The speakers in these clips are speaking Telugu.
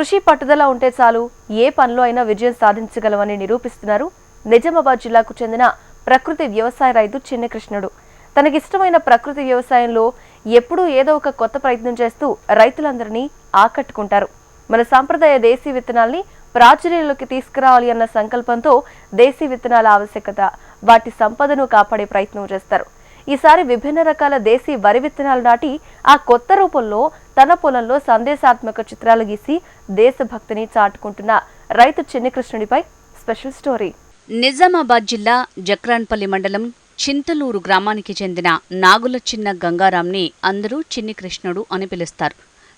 కృషి పట్టుదల ఉంటే చాలు ఏ పనిలో అయినా విజయం సాధించగలమని నిరూపిస్తున్నారు. నిజామాబాద్ జిల్లాకు చెందిన ప్రకృతి వ్యవసాయ రైతు చిన్నకృష్ణుడు. తనకిష్టమైన ప్రకృతి వ్యవసాయంలో ఎప్పుడూ ఏదో ఒక కొత్త ప్రయత్నం చేస్తూ రైతులందరినీ ఆకట్టుకుంటారు. మన సాంప్రదాయ దేశీ విత్తనాల్ని ప్రాచుర్యంలోకి తీసుకురావాలి అన్న సంకల్పంతో దేశీ విత్తనాల ఆవశ్యకత వాటి సంపదను కాపాడే ప్రయత్నం చేస్తారు. ఈసారి విభిన్న రకాల దేశీ వరి విత్తనాలు నాటి ఆ కొత్త రూపంలో తన పొలంలో సందేశాత్మక చిత్రాలు గీసి దేశభక్తిని చాటుకుంటున్న రైతు చిన్నకృష్ణుడిపై స్పెషల్ స్టోరీ. నిజామాబాద్ జిల్లా జక్రాన్పల్లి మండలం చింతలూరు గ్రామానికి చెందిన నాగుల చిన్న గంగారాంని అందరూ చిన్ని కృష్ణుడు అని పిలుస్తారు.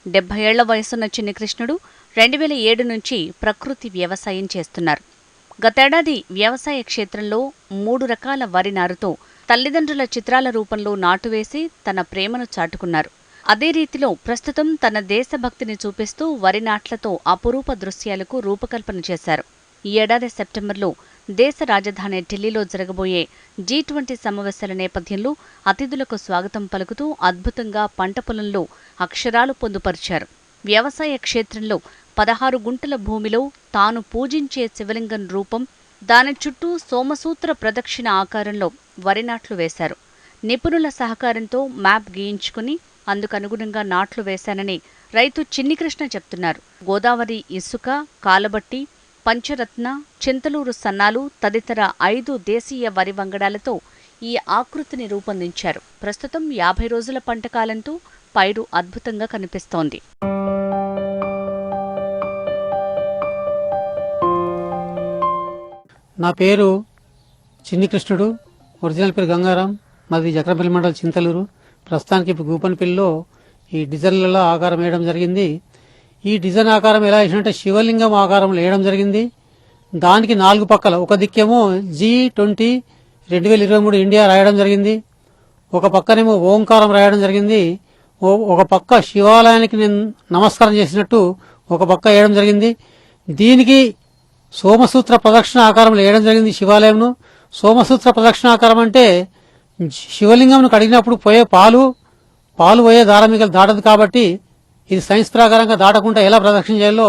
డెబ్బై ఏళ్ళ వయసున్న చిన్ని కృష్ణుడు రెండు వేల ఏడు నుంచి ప్రకృతి వ్యవసాయం చేస్తున్నారు. గతేడాది వ్యవసాయ క్షేత్రంలో మూడు రకాల వరి నారుతో తల్లిదండ్రుల చిత్రాల రూపంలో నాటువేసి తన ప్రేమను చాటుకున్నారు. అదే రీతిలో ప్రస్తుతం తన దేశభక్తిని చూపిస్తూ వరి నాట్లతో అపురూప దృశ్యాలకు రూపకల్పన చేశారు. ఈ ఏడాది సెప్టెంబర్లో దేశ రాజధాని ఢిల్లీలో జరగబోయే జీ ట్వంటీ సమావేశాల నేపథ్యంలో అతిథులకు స్వాగతం పలుకుతూ అద్భుతంగా పంట పొలంలో అక్షరాలు పొందుపరిచారు. వ్యవసాయ క్షేత్రంలో పదహారు గుంటల భూమిలో తాను పూజించే శివలింగం రూపం దాని చుట్టూ సోమసూత్ర ప్రదక్షిణ ఆకారంలో వరి నాట్లు వేశారు. నిపుణుల సహకారంతో మ్యాప్ గీయించుకుని అందుకనుగుణంగా నాట్లు వేశానని రైతు చిన్నికృష్ణ చెప్తున్నారు. గోదావరి ఇసుక కాలబట్టి పంచరత్న చింతలూరు సన్నాలు తదితర ఐదు దేశీయ వరి వంగడాలతో ఈ ఆకృతిని రూపొందించారు. ప్రస్తుతం యాభై రోజుల పంటకాలంతో పైరు అద్భుతంగా కనిపిస్తోంది. నా పేరు చిన్ని కృష్ణుడు. ఒరిజినల్ పేరు గంగారాం. మాది జక్రపల్లి మండలం చింతలూరు. ప్రస్తుతానికి ఇప్పుడు గూపన్పల్లిలో ఈ డిజైన్లలో ఆకారం వేయడం జరిగింది. ఈ డిజైన్ ఆకారం ఎలా వేసినట్టే శివలింగం ఆకారంలో వేయడం జరిగింది. దానికి నాలుగు పక్కల ఒక దిక్కేమో జీ ట్వంటీ రెండు వేల ఇరవై మూడు ఇండియా రాయడం జరిగింది. ఒక పక్కనేమో ఓంకారం రాయడం జరిగింది. ఓ- ఒక పక్క శివాలయానికి నేను నమస్కారం చేసినట్టు ఒక పక్క వేయడం జరిగింది. దీనికి సోమసూత్ర ప్రదక్షిణ ఆకారంలో వేయడం జరిగింది శివాలయంను. సోమసూత్ర ప్రదక్షిణ ఆకారం అంటే శివలింగంను కడిగినప్పుడు పోయే పాలు పాలు పోయే దారమికలు దాటదు కాబట్టి ఇది సైన్స్ ప్రకారంగా దాటకుండా ఎలా ప్రదక్షిణ చేయాలో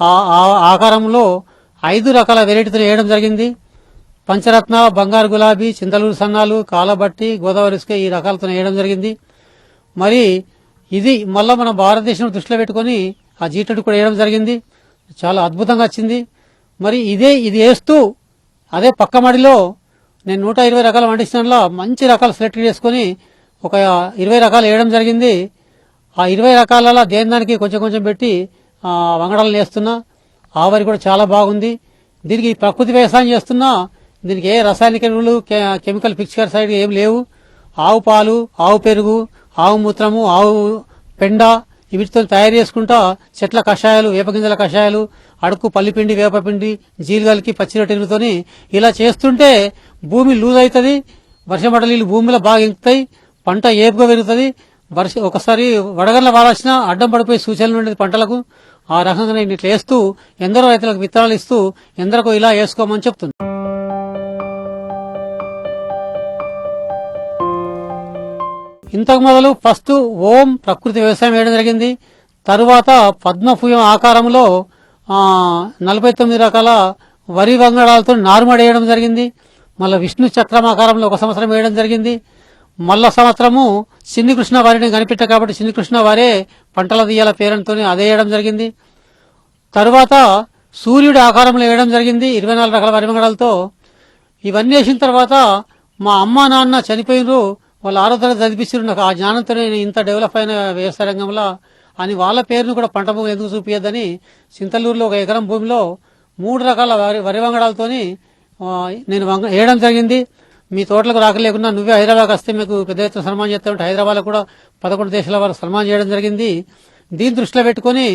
ఆ ఆ ఆకారంలో ఐదు రకాల వెరైటీతో వేయడం జరిగింది. పంచరత్న బంగారు గులాబీ చింతలూరు సన్నాలు కాలబట్టి గోదావరి ఇసుక ఈ రకాలతో వేయడం జరిగింది. మరి ఇది మళ్ళా మన భారతదేశం దృష్టిలో పెట్టుకొని ఆ జీటెడ్ కూడా వేయడం జరిగింది. చాలా అద్భుతంగా వచ్చింది. మరి ఇదే ఇది వేస్తూ అదే పక్క మడిలో నేను నూట ఇరవై రకాల వండిస్తున్నా మంచి రకాలు సెలెక్ట్ చేసుకుని ఒక ఇరవై రకాలు వేయడం జరిగింది. ఆ ఇరవై రకాలలో దేని దానికి కొంచెం కొంచెం పెట్టి వంగడాలను వేస్తున్నా. ఆవరి వరి కూడా చాలా బాగుంది. దీనికి ప్రకృతి వ్యవసాయం చేస్తున్నా. దీనికి ఏ రసాయనిక ఎరువులు కె- కెమికల్ పిక్చర్ సైడ్ ఏం లేవు. ఆవు పాలు ఆవు పెరుగు ఆవు మూత్రము ఆవు పెండ వీటితో తయారు చేసుకుంటా చెట్ల కషాయాలు వేపగింజల కషాయాలు అడుకు పల్లిపిండి వేపపిండి జీలుగలకి పచ్చిరొట్టెలతోని ఇలా చేస్తుంటే భూమి లూజ్ అవుతుంది వర్షం నీళ్ళు భూమిలో బాగా ఇంకుతాయి పంట ఏపుగా పెరుగుతుంది. వర్ష ఒకసారి వడగల్ల వారాల్సిన అడ్డం పడిపోయే సూచనలు ఉండేది పంటలకు. ఆ రకంగా నేను ఇట్లా వేస్తూ ఎందరో రైతులకు విత్తనాలు ఇస్తూ ఎందరికో ఇలా వేసుకోమని చెప్తుంది ఇంతకు మొదలు ఫస్ట్ ఓం ప్రకృతి వ్యవసాయం వేయడం జరిగింది. తరువాత పద్మపుయం ఆకారంలో నలభై తొమ్మిది రకాల వరి వంగడాలతో నారుమడి వేయడం జరిగింది. మళ్ళీ విష్ణు చక్రం ఆకారంలో ఒక సంవత్సరం వేయడం జరిగింది. మళ్ళా సంవత్సరము శ్రీకృష్ణ కృష్ణ వారిని కనిపెట్ట కాబట్టి చిన్ని కృష్ణ వారే పంటల దియ్యాల పేరుతో అదే వేయడం జరిగింది. తరువాత సూర్యుడి ఆకారంలో వేయడం జరిగింది. ఇరవై నాలుగు రకాల వరిమంగడాలతో ఇవన్నీ వేసిన తర్వాత మా అమ్మ నాన్న చనిపోయినరు. వాళ్ళ ఆరోగ్యం చదివిస్తారు నాకు ఆ జ్ఞానంతో నేను ఇంత డెవలప్ అయిన వ్యవసాయ రంగంలో అని వాళ్ళ పేరును కూడా పంట భూమి ఎందుకు చూపించదని చింతలూరులో ఒక ఎకరం భూమిలో మూడు రకాల వరి వరి వంగడాలతోని నేను వంగ వేయడం జరిగింది. మీ తోటలకు రాకలేకుండా నువ్వే హైదరాబాద్ వస్తే మీకు పెద్ద ఎత్తున సన్మానం చేస్తామంటే హైదరాబాద్లో కూడా పదకొండు దేశాల వారు సన్మానం చేయడం జరిగింది. దీన్ని దృష్టిలో పెట్టుకొని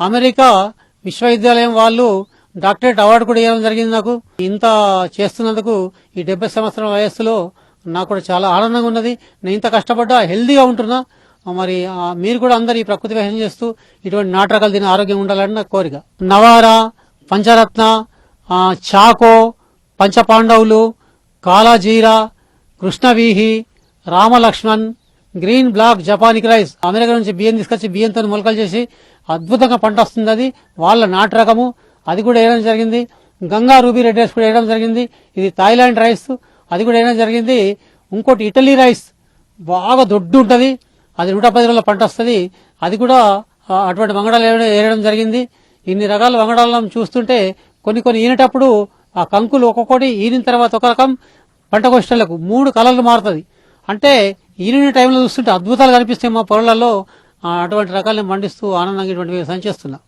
అమెరికా విశ్వవిద్యాలయం వాళ్ళు డాక్టరేట్ అవార్డు కూడా ఇవ్వడం జరిగింది నాకు. ఇంత చేస్తున్నందుకు ఈ డెబ్బై సంవత్సరాల వయస్సులో నాకు కూడా చాలా ఆనందంగా ఉన్నది. నేను ఇంత కష్టపడ్డా హెల్దీగా ఉంటున్నా. మరి మీరు కూడా అందరు ఈ ప్రకృతి వ్యవసాయం చేస్తూ ఇటువంటి నాటకాలు తిని ఆరోగ్యం ఉండాలని నా కోరిక. Navara Panchratna Chako Panchapandavulu Kalajeera Krishnavrihi Ramalakshman green black japonica rice. America నుంచి బియ్యం తీసుకొచ్చి బియ్యంతో మొలకలు చేసి అద్భుతంగా పంట వస్తుంది అది. వాళ్ళ నాటు రకము అది కూడా వేయడం జరిగింది. గంగా రూబీ రెడ్ రైస్ కూడా వేయడం జరిగింది. ఇది థాయిలాండ్ రైస్. అది కూడా ఏమైనా జరిగింది? ఇంకోటి ఇటలీ రైస్ బాగా దొడ్డు ఉంటుంది. అది నూట పది రోజుల పంట వస్తుంది. అది కూడా అటువంటి వంగడాలు వేయడం- జరిగింది? ఇన్ని రకాల వంగడాలను చూస్తుంటే కొన్ని కొన్ని ఈనేటప్పుడు ఆ కంకులు ఒక్కొక్కటి ఈనిన తర్వాత ఒక రకం పంట కోసేటలకు మూడు కలర్లు మారుతుంది. అంటే ఈనిన టైంలో చూస్తుంటే అద్భుతాలు కనిపిస్తాయి మా పొరలలో అటువంటి రకాలను పండిస్తూ ఆనందంగా ఇటువంటి సంచేస్తున్నాం